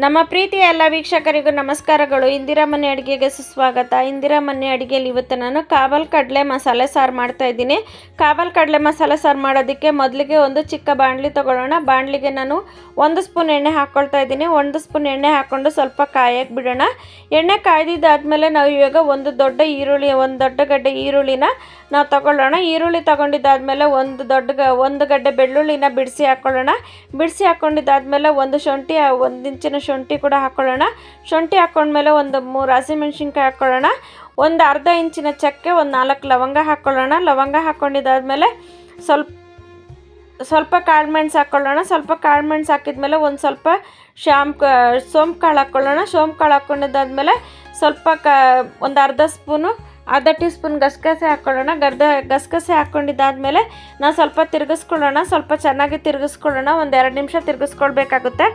ನಮ್ಮ ಪ್ರೀತಿಯ ಎಲ್ಲ ವೀಕ್ಷಕರಿಗೂ ನಮಸ್ಕಾರಗಳು. ಇಂದಿರಾ ಮನೆ ಅಡುಗೆಗೆ ಸುಸ್ವಾಗತ. ಇಂದಿರಾ ಮನೆ ಅಡುಗೆಯಲ್ಲಿ ಇವತ್ತು ನಾನು ಕಾಬಲ್ ಕಡಲೆ ಮಸಾಲೆ ಸಾರು ಮಾಡ್ತಾ ಇದ್ದೀನಿ. ಕಾಬಲ್ ಕಡಲೆ ಮಸಾಲೆ ಸಾರು ಮಾಡೋದಕ್ಕೆ ಮೊದಲಿಗೆ ಒಂದು ಚಿಕ್ಕ ಬಾಣಲಿ ತೊಗೊಳ್ಳೋಣ. ಬಾಣಲಿಗೆ ನಾನು ಒಂದು ಸ್ಪೂನ್ ಎಣ್ಣೆ ಹಾಕ್ಕೊಳ್ತಾ ಇದ್ದೀನಿ. ಒಂದು ಸ್ಪೂನ್ ಎಣ್ಣೆ ಹಾಕ್ಕೊಂಡು ಸ್ವಲ್ಪ ಕಾಯಕ್ಕೆ ಬಿಡೋಣ. ಎಣ್ಣೆ ಕಾಯ್ದಿದ್ದಾದಮೇಲೆ ನಾವು ಇವಾಗ ಒಂದು ದೊಡ್ಡ ಈರುಳ್ಳಿ, ಒಂದು ದೊಡ್ಡ ಗಡ್ಡೆ ಈರುಳ್ಳಿನ ನಾವು ತಗೊಳ್ಳೋಣ. ಈರುಳ್ಳಿ ತೊಗೊಂಡಿದ್ದಾದಮೇಲೆ ಒಂದು ದೊಡ್ಡ ಒಂದು ಗಡ್ಡೆ ಬೆಳ್ಳುಳ್ಳಿನ ಬಿಡಿಸಿ ಹಾಕ್ಕೊಳ್ಳೋಣ ಬಿಡಿಸಿ ಹಾಕ್ಕೊಂಡಿದ್ದಾದಮೇಲೆ ಒಂದು ಶುಂಠಿ ಒಂದು ಇಂಚಿನ ಶುಂಠಿ ಕೂಡ ಹಾಕ್ಕೊಳ್ಳೋಣ ಶುಂಠಿ ಹಾಕ್ಕೊಂಡ್ಮೇಲೆ ಒಂದು ಮೂರು ಹಸಿಮೆಣ್ಸಿನ್ಕಾಯಿ ಹಾಕ್ಕೊಳ್ಳೋಣ ಒಂದು ಅರ್ಧ ಇಂಚಿನ ಚಕ್ಕೆ, ಒಂದು ನಾಲ್ಕು ಲವಂಗ ಹಾಕ್ಕೊಳ್ಳೋಣ ಲವಂಗ ಹಾಕ್ಕೊಂಡಿದ್ದಾದಮೇಲೆ ಸ್ವಲ್ಪ ಸ್ವಲ್ಪ ಕಾಳುಮೆಣ್ಸು ಹಾಕ್ಕೊಳ್ಳೋಣ ಸ್ವಲ್ಪ ಕಾಳುಮೆಣ್ಸು ಹಾಕಿದ್ಮೇಲೆ ಒಂದು ಸ್ವಲ್ಪ ಶ್ಯಾಮ್ ಸೋಂಪು ಕಾಳು ಹಾಕ್ಕೊಳ್ಳೋಣ ಸೋಂಪು ಕಾಳು ಹಾಕ್ಕೊಂಡಿದ್ದಾದ್ಮೇಲೆ ಸ್ವಲ್ಪ ಕ, ಒಂದು ಅರ್ಧ ಸ್ಪೂನು, ಅರ್ಧ ಟೀ ಸ್ಪೂನ್ ಗಸಗಸೆ ಹಾಕ್ಕೊಳ್ಳೋಣ ಗರ್ಧ, ಗಸಗಸೆ ಹಾಕ್ಕೊಂಡಿದ್ದಾದ್ಮೇಲೆ ನಾವು ಸ್ವಲ್ಪ ತಿರುಗಿಸ್ಕೊಳ್ಳೋಣ. ಸ್ವಲ್ಪ ಚೆನ್ನಾಗಿ ತಿರುಗಿಸ್ಕೊಳ್ಳೋಣ. ಒಂದು ಎರಡು ನಿಮಿಷ ತಿರುಗಿಸ್ಕೊಳ್ಬೇಕಾಗುತ್ತೆ.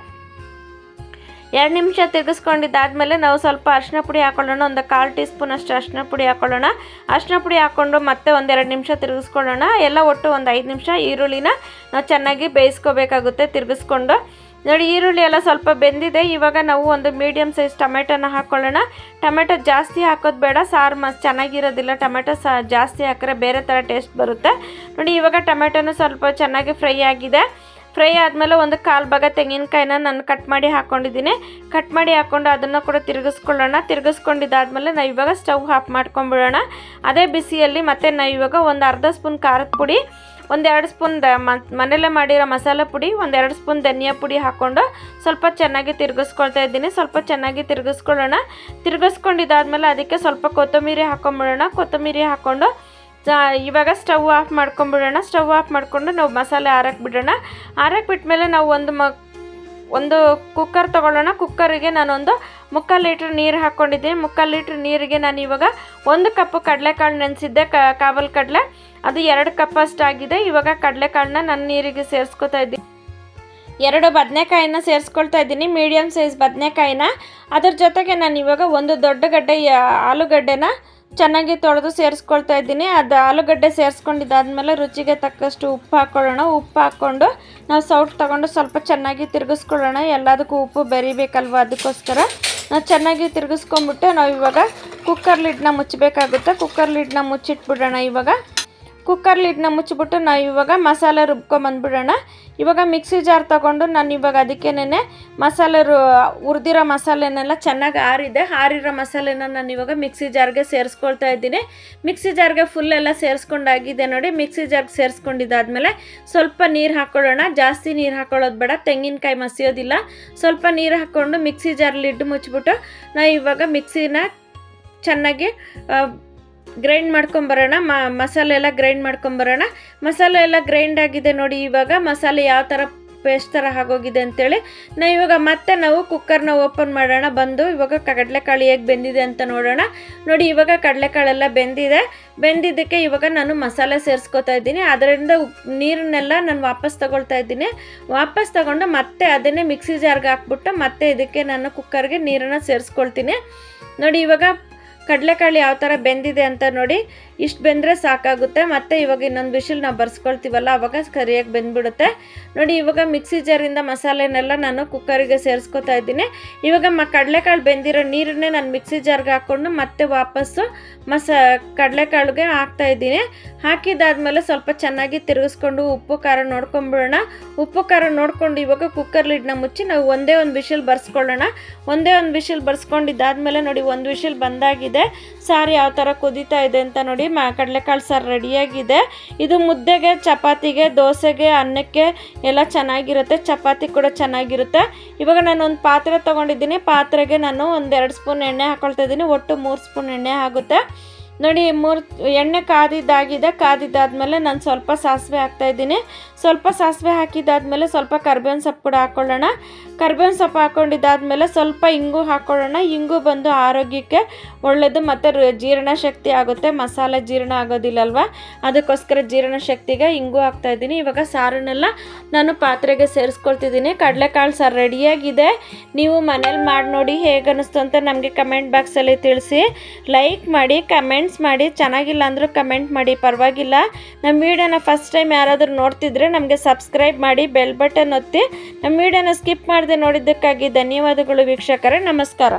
ಎರಡು ನಿಮಿಷ ತಿರುಗಿಸ್ಕೊಂಡಿದ್ದಾದಮೇಲೆ ನಾವು ಸ್ವಲ್ಪ ಅರಿಶಿನ ಪುಡಿ ಹಾಕೊಳ್ಳೋಣ, ಒಂದು ಕಾಲು ಟೀ ಸ್ಪೂನ್ ಅಷ್ಟು ಅರಿಶಿನ ಪುಡಿ ಹಾಕೊಳ್ಳೋಣ. ಅರಿಶಿನ ಪುಡಿ ಹಾಕ್ಕೊಂಡು ಮತ್ತೆ ಒಂದೆರಡು ನಿಮಿಷ ತಿರುಗಿಸ್ಕೊಳ್ಳೋಣ. ಎಲ್ಲ ಒಟ್ಟು ಒಂದು ಐದು ನಿಮಿಷ ಈರುಳ್ಳಿನ ನಾವು ಚೆನ್ನಾಗಿ ಬೇಯಿಸ್ಕೋಬೇಕಾಗುತ್ತೆ ತಿರುಗಿಸ್ಕೊಂಡು. ನೋಡಿ, ಈರುಳ್ಳಿ ಎಲ್ಲ ಸ್ವಲ್ಪ ಬೆಂದಿದೆ. ಇವಾಗ ನಾವು ಒಂದು ಮೀಡಿಯಮ್ ಸೈಜ್ ಟೊಮೆಟೊನ ಹಾಕ್ಕೊಳ್ಳೋಣ ಟೊಮೆಟೊ ಜಾಸ್ತಿ ಹಾಕೋದು ಬೇಡ. ಸಾರು ಮಸ್ ಚೆನ್ನಾಗಿರೋದಿಲ್ಲ. ಟೊಮೆಟೊ ಸಾ, ಜಾಸ್ತಿ ಹಾಕಿದ್ರೆ ಬೇರೆ ಥರ ಟೇಸ್ಟ್ ಬರುತ್ತೆ. ನೋಡಿ, ಇವಾಗ ಟೊಮೆಟೊನು ಸ್ವಲ್ಪ ಚೆನ್ನಾಗಿ ಫ್ರೈ ಆಗಿದೆ. ಫ್ರೈ ಆದಮೇಲೆ ಒಂದು ಕಾಲು ಭಾಗ ತೆಂಗಿನಕಾಯಿನ ನಾನು ಕಟ್ ಮಾಡಿ ಹಾಕ್ಕೊಂಡಿದ್ದೀನಿ ಕಟ್ ಮಾಡಿ ಹಾಕ್ಕೊಂಡು ಅದನ್ನು ಕೂಡ ತಿರುಗಿಸ್ಕೊಳ್ಳೋಣ. ತಿರುಗಿಸ್ಕೊಂಡಿದ್ದಾದಮೇಲೆ ನಾವು ಇವಾಗ ಸ್ಟವ್ ಆಫ್ ಮಾಡ್ಕೊಂಬಿಡೋಣ. ಅದೇ ಬಿಸಿಯಲ್ಲಿ ಮತ್ತು ನಾವು ಇವಾಗ ಒಂದು ಅರ್ಧ ಸ್ಪೂನ್ ಖಾರದ ಪುಡಿ ಒಂದೆರಡು ಸ್ಪೂನ್ ದ ಮನೇಲೆ ಮಾಡಿರೋ ಮಸಾಲೆ ಪುಡಿ ಒಂದೆರಡು ಸ್ಪೂನ್ ಧನಿಯಾ ಪುಡಿ ಹಾಕ್ಕೊಂಡು ಸ್ವಲ್ಪ ಚೆನ್ನಾಗಿ ತಿರುಗಿಸ್ಕೊಳ್ತಾ ಇದ್ದೀನಿ. ಸ್ವಲ್ಪ ಚೆನ್ನಾಗಿ ತಿರುಗಿಸ್ಕೊಳ್ಳೋಣ. ತಿರುಗಿಸ್ಕೊಂಡಿದ್ದಾದ್ಮೇಲೆ ಅದಕ್ಕೆ ಸ್ವಲ್ಪ ಕೊತ್ತಂಬರಿ ಹಾಕ್ಕೊಂಬಿಡೋಣ ಕೊತ್ತಂಬರಿ ಹಾಕ್ಕೊಂಡು ಇವಾಗ ಸ್ಟವ್ ಆಫ್ ಮಾಡ್ಕೊಂಬಿಡೋಣ. ಸ್ಟವ್ ಆಫ್ ಮಾಡಿಕೊಂಡು ನಾವು ಮಸಾಲೆ ಆರಕ್ಕೆ ಬಿಡೋಣ. ಆರಕ್ಕೆ ಬಿಟ್ಮೇಲೆ ನಾವು ಒಂದು ಮ, ಒಂದು ಕುಕ್ಕರ್ ತೊಗೊಳ್ಳೋಣ. ಕುಕ್ಕರಿಗೆ ನಾನೊಂದು ಮುಕ್ಕಾಲು ಲೀಟ್ರ್ ನೀರು ಹಾಕ್ಕೊಂಡಿದ್ದೀನಿ ಮುಕ್ಕಾಲು ಲೀಟ್ರ್ ನೀರಿಗೆ ನಾನು ಇವಾಗ ಒಂದು ಕಪ್ಪು ಕಡಲೆಕಾಳು ನೆನೆಸಿದ್ದೆ, ಕ ಕಾಬಲ್ ಕಡಲೆ ಅದು ಎರಡು ಕಪ್ ಅಷ್ಟಾಗಿದೆ ಇವಾಗ ಕಡಲೆಕಾಳನ್ನ ನನ್ನ ನೀರಿಗೆ ಸೇರಿಸ್ಕೊತಾ ಇದ್ದೀನಿ. ಎರಡು ಬದನೆಕಾಯಿನ ಸೇರಿಸ್ಕೊಳ್ತಾ ಇದ್ದೀನಿ ಮೀಡಿಯಮ್ ಸೈಜ್ ಬದನೆಕಾಯಿನ. ಅದ್ರ ಜೊತೆಗೆ ನಾನು ಇವಾಗ ಒಂದು ದೊಡ್ಡ ಗಡ್ಡೆ ಆಲೂಗಡ್ಡೆನ ಚೆನ್ನಾಗಿ ತೊಳೆದು ಸೇರಿಸ್ಕೊಳ್ತಾ ಇದ್ದೀನಿ. ಅದು ಆಲೂಗಡ್ಡೆ ಸೇರಿಸ್ಕೊಂಡಿದ್ದಾದ್ಮೇಲೆ ರುಚಿಗೆ ತಕ್ಕಷ್ಟು ಉಪ್ಪು ಹಾಕ್ಕೊಳ್ಳೋಣ ಉಪ್ಪು ಹಾಕ್ಕೊಂಡು ನಾವು ಸೌಟ್ ತೊಗೊಂಡು ಸ್ವಲ್ಪ ಚೆನ್ನಾಗಿ ತಿರುಗಿಸ್ಕೊಳ್ಳೋಣ. ಎಲ್ಲದಕ್ಕೂ ಉಪ್ಪು ಬೆರಿಬೇಕಲ್ವ ಅದಕ್ಕೋಸ್ಕರ. ನಾವು ಚೆನ್ನಾಗಿ ತಿರುಗಿಸ್ಕೊಂಬಿಟ್ಟು ನಾವು ಇವಾಗ ಕುಕ್ಕರ್ ಲಿಡ್ನ ಮುಚ್ಚಬೇಕಾಗುತ್ತೆ. ಕುಕ್ಕರ್ ಲಿಡ್ನ ಮುಚ್ಚಿಟ್ಬಿಡೋಣ ಇವಾಗ. ಕುಕ್ಕರ್ ಲಿಡ್ನ ಮುಚ್ಚಿಬಿಟ್ಟು ನಾವು ಇವಾಗ ಮಸಾಲೆ ರುಬ್ಕೊಂಬಂದ್ಬಿಡೋಣ ಇವಾಗ ಮಿಕ್ಸಿ ಜಾರ್ ತೊಗೊಂಡು ನಾನು ಇವಾಗ ಅದಕ್ಕೇನೆ ಮಸಾಲೆ ರು ಹುರಿದಿರೋ ಮಸಾಲೆನೆಲ್ಲ ಚೆನ್ನಾಗಿ ಆರಿದೆ. ಆರಿರೋ ಮಸಾಲೆನ ನಾನು ಇವಾಗ ಮಿಕ್ಸಿ ಜಾರ್ಗೆ ಸೇರಿಸ್ಕೊಳ್ತಾ ಇದ್ದೀನಿ. ಮಿಕ್ಸಿ ಜಾರ್ಗೆ ಫುಲ್ ಎಲ್ಲ ಸೇರಿಸ್ಕೊಂಡಾಗಿದೆ ನೋಡಿ. ಮಿಕ್ಸಿ ಜಾರ್ಗೆ ಸೇರಿಸ್ಕೊಂಡಿದ್ದಾದ್ಮೇಲೆ ಸ್ವಲ್ಪ ನೀರು ಹಾಕ್ಕೊಳ್ಳೋಣ ಜಾಸ್ತಿ ನೀರು ಹಾಕೊಳ್ಳೋದು ಬೇಡ. ತೆಂಗಿನಕಾಯಿ ಮಸಿಯೋದಿಲ್ಲ. ಸ್ವಲ್ಪ ನೀರು ಹಾಕ್ಕೊಂಡು ಮಿಕ್ಸಿ ಜಾರ್ ಲಿಡ್ ಮುಚ್ಚಿಬಿಟ್ಟು ನಾವು ಇವಾಗ ಮಿಕ್ಸಿನ ಚೆನ್ನಾಗಿ ಗ್ರೈಂಡ್ ಮಾಡ್ಕೊಂಬರೋಣ ಮಸಾಲೆ ಎಲ್ಲ ಗ್ರೈಂಡ್ ಮಾಡ್ಕೊಂಬರೋಣ ಮಸಾಲೆ ಎಲ್ಲ ಗ್ರೈಂಡ್ ಆಗಿದೆ ನೋಡಿ ಇವಾಗ. ಮಸಾಲೆ ಯಾವ ಥರ ಪೇಸ್ಟ್ ಥರ ಆಗೋಗಿದೆ ಅಂತೇಳಿ. ನಾವು ಇವಾಗ ಮತ್ತೆ ನಾವು ಕುಕ್ಕರ್ನ ಓಪನ್ ಮಾಡೋಣ. ಬಂದು ಇವಾಗ ಕಡಲೆಕಾಳು ಹೇಗೆ ಬೆಂದಿದೆ ಅಂತ ನೋಡೋಣ. ನೋಡಿ ಇವಾಗ ಕಡಲೆಕಾಳೆಲ್ಲ ಬೆಂದಿದೆ. ಬೆಂದಿದ್ದಕ್ಕೆ ಇವಾಗ ನಾನು ಮಸಾಲೆ ಸೇರಿಸ್ಕೊತಾ ಇದ್ದೀನಿ. ಅದರಿಂದ ನೀರನ್ನೆಲ್ಲ ನಾನು ವಾಪಸ್ ತಗೊಳ್ತಾ ಇದ್ದೀನಿ. ವಾಪಸ್ ತಗೊಂಡು ಮತ್ತೆ ಅದನ್ನೇ ಮಿಕ್ಸಿ ಜಾರ್ಗೆ ಹಾಕ್ಬಿಟ್ಟು ಮತ್ತೆ ಇದಕ್ಕೆ ನಾನು ಕುಕ್ಕರ್ಗೆ ನೀರನ್ನು ಸೇರಿಸ್ಕೊಳ್ತೀನಿ. ನೋಡಿ ಇವಾಗ ಕಡಲೆಕಾಳು ಯಾವ ಥರ ಬೆಂದಿದೆ ಅಂತ ನೋಡಿ ಇಷ್ಟು ಬೆಂದರೆ ಸಾಕಾಗುತ್ತೆ. ಮತ್ತು ಇವಾಗ ಇನ್ನೊಂದು ವಿಷಲ್ ನಾವು ಬರ್ಸ್ಕೊಳ್ತೀವಲ್ಲ, ಅವಾಗ ಸರಿಯಾಗಿ ಬೆಂದ್ಬಿಡುತ್ತೆ. ನೋಡಿ, ಇವಾಗ ಮಿಕ್ಸಿ ಜಾರಿಂದ ಮಸಾಲೆನೆಲ್ಲ ನಾನು ಕುಕ್ಕರಿಗೆ ಸೇರಿಸ್ಕೊತಾ ಇದ್ದೀನಿ. ಇವಾಗ ಮ ಕಡಲೆಕಾಳು ಬೆಂದಿರೋ ನೀರನ್ನೇ ನಾನು ಮಿಕ್ಸಿ ಜಾರ್ಗೆ ಹಾಕ್ಕೊಂಡು ಮತ್ತೆ ವಾಪಸ್ಸು ಮಸ, ಕಡಲೆಕಾಳಿಗೆ ಹಾಕ್ತಾ ಇದ್ದೀನಿ. ಹಾಕಿದಾದ್ಮೇಲೆ ಸ್ವಲ್ಪ ಚೆನ್ನಾಗಿ ತಿರುಗಿಸ್ಕೊಂಡು ಉಪ್ಪು, ಖಾರ ನೋಡ್ಕೊಂಬಿಡೋಣ. ಉಪ್ಪು, ಖಾರ ನೋಡ್ಕೊಂಡು ಇವಾಗ ಕುಕ್ಕರ್ ಲಿಡ್ನ ಮುಚ್ಚಿ ನಾವು ಒಂದೇ ಒಂದು ವಿಷಲ್ ಬರ್ಸ್ಕೊಳ್ಳೋಣ. ಒಂದೇ ಒಂದು ವಿಷಲ್ ಬರ್ಸ್ಕೊಂಡಿದ್ದಾದ್ಮೇಲೆ ನೋಡಿ, ಒಂದು ವಿಷಲ್ ಬಂದಾಗಿದೆ. ಸಾರು ಯಾವ ಥರ ಕುದೀತಾ ಇದೆ ಅಂತ ನೋಡಿ ಮ ಕಡಲೆಕಾಳು ಸಾರು ರೆಡಿಯಾಗಿದೆ. ಇದು ಮುದ್ದೆಗೆ, ಚಪಾತಿಗೆ, ದೋಸೆಗೆ, ಅನ್ನಕ್ಕೆ ಎಲ್ಲ ಚೆನ್ನಾಗಿರುತ್ತೆ. ಚಪಾತಿ ಕೂಡ ಚೆನ್ನಾಗಿರುತ್ತೆ. ಇವಾಗ ನಾನು ಒಂದು ಪಾತ್ರೆ ತೊಗೊಂಡಿದ್ದೀನಿ. ಪಾತ್ರೆಗೆ ನಾನು ಒಂದೆರಡು ಸ್ಪೂನ್ ಎಣ್ಣೆ ಹಾಕೊಳ್ತಾ ಇದ್ದೀನಿ. ಒಟ್ಟು ಮೂರು ಸ್ಪೂನ್ ಎಣ್ಣೆ ಆಗುತ್ತೆ. ನೋಡಿ, ಮೂರು, ಎಣ್ಣೆ ಕಾದಿದ್ದಾಗಿದೆ. ಕಾದಿದ್ದಾದಮೇಲೆ ನಾನು ಸ್ವಲ್ಪ ಸಾಸಿವೆ ಹಾಕ್ತಾಯಿದ್ದೀನಿ ಸ್ವಲ್ಪ ಸಾಸಿವೆ ಹಾಕಿದ್ದಾದಮೇಲೆ ಸ್ವಲ್ಪ ಕರ್ಬೇವಿನ ಸೊಪ್ಪು ಕೂಡ ಹಾಕ್ಕೊಳ್ಳೋಣ ಕರ್ಬೇವಿನ ಸೊಪ್ಪು ಹಾಕ್ಕೊಂಡಿದ್ದಾದಮೇಲೆ ಸ್ವಲ್ಪ ಇಂಗು ಹಾಕ್ಕೊಳ್ಳೋಣ ಇಂಗು ಬಂದು ಆರೋಗ್ಯಕ್ಕೆ ಒಳ್ಳೆಯದು ಮತ್ತು ಜೀರ್ಣ ಶಕ್ತಿ ಆಗುತ್ತೆ. ಮಸಾಲೆ ಜೀರ್ಣ ಆಗೋದಿಲ್ಲಲ್ವ? ಅದಕ್ಕೋಸ್ಕರ ಜೀರ್ಣ ಶಕ್ತಿಗೆ ಇಂಗು ಹಾಕ್ತಾಯಿದ್ದೀನಿ ಇವಾಗ ಸಾರನ್ನೆಲ್ಲ ನಾನು ಪಾತ್ರೆಗೆ ಸೇರಿಸ್ಕೊಳ್ತಿದ್ದೀನಿ. ಕಡಲೆಕಾಳು ಸಾರು ರೆಡಿಯಾಗಿದೆ. ನೀವು ಮನೇಲಿ ಮಾಡಿ ನೋಡಿ ಹೇಗೆ ಅನ್ನಿಸ್ತು ಅಂತ ನಮಗೆ ಕಮೆಂಟ್ ಬಾಕ್ಸಲ್ಲಿ ತಿಳಿಸಿ. ಲೈಕ್ ಮಾಡಿ ಕಮೆಂಟ್ಸ್ ಮಾಡಿ, ಚೆನ್ನಾಗಿಲ್ಲ ಅಂದರೂ ಕಮೆಂಟ್ ಮಾಡಿ, ಪರವಾಗಿಲ್ಲ. ನಮ್ಮ ವೀಡಿಯೋನ ಫಸ್ಟ್ ಟೈಮ್ ಯಾರಾದರೂ ನೋಡ್ತಿದ್ರೆ ನಮಗೆ ಸಬ್ಸ್ಕ್ರೈಬ್ ಮಾಡಿ ಬೆಲ್ ಬಟನ್ ಒತ್ತಿ. ನಮ್ಮ ವೀಡಿಯೋನ ಸ್ಕಿಪ್ ಮಾಡದೆ ನೋಡಿದ್ದಕ್ಕಾಗಿ ಧನ್ಯವಾದಗಳು ವೀಕ್ಷಕರೇ, ನಮಸ್ಕಾರ.